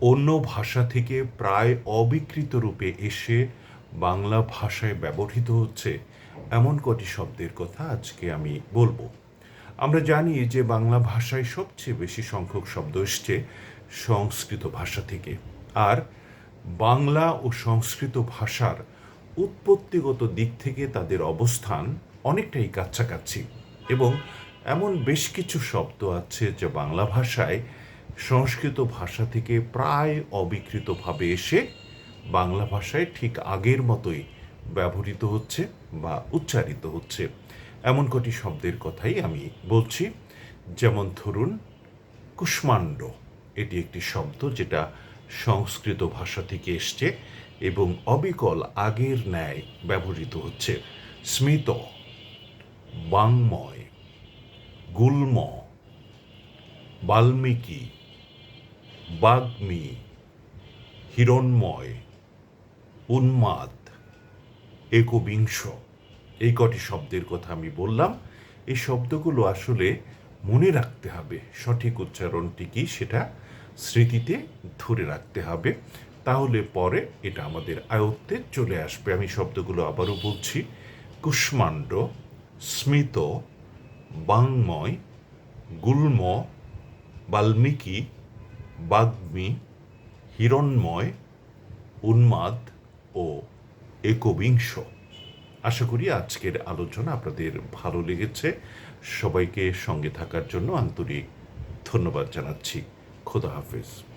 অন্য ভাষা থেকে প্রায় অবিকৃত রূপে এসে বাংলা ভাষায় ব্যবহৃত হচ্ছে এমন কটি শব্দের কথা আজকে আমি বলব। আমরা জানি যে বাংলা ভাষায় সবচেয়ে বেশি সংখ্যক শব্দ এসছে সংস্কৃত ভাষা থেকে। আর বাংলা ও সংস্কৃত ভাষার উৎপত্তিগত দিক থেকে তাদের অবস্থান অনেকটাই কাছাকাছি। এবং এমন বেশ কিছু শব্দ আছে যা বাংলা ভাষায় সংস্কৃত ভাষা থেকে প্রায় অবিকৃতভাবে এসে বাংলা ভাষায় ঠিক আগের মতোই ব্যবহৃত হচ্ছে বা উচ্চারিত হচ্ছে। এমন কটি শব্দের কথাই আমি বলছি। যেমন ধরুন, কুষ্মাণ্ড। এটি একটি শব্দ যেটা সংস্কৃত ভাষা থেকে এসছে এবং অবিকল আগের ন্যায় ব্যবহৃত হচ্ছে। স্মিত, বাংময়, গুল্ম, বাল্মীকি বাগ্মী হিরণ্ময়, উন্মাদ, একবিংশ। এই কটি শব্দের কথা আমি বললাম। এই শব্দগুলো আসলে মনে রাখতে হবে। সঠিক উচ্চারণটি কি সেটা স্মৃতিতে ধরে রাখতে হবে। তাহলে পরে এটা আমাদের আয়ত্তে চলে আসবে। আমি শব্দগুলো আবারও বলছি। কুষ্মাণ্ড, স্মিত, বাংময়, গুল্ম, বাল্মীকি বাগ্মী, হিরণময়, উন্মাদ ও একবিংশ। আশা করি আজকের আলোচনা আপনাদের ভালো লেগেছে। সবাইকে সঙ্গে থাকার জন্য আন্তরিক ধন্যবাদ জানাচ্ছি। খোদা হাফেজ।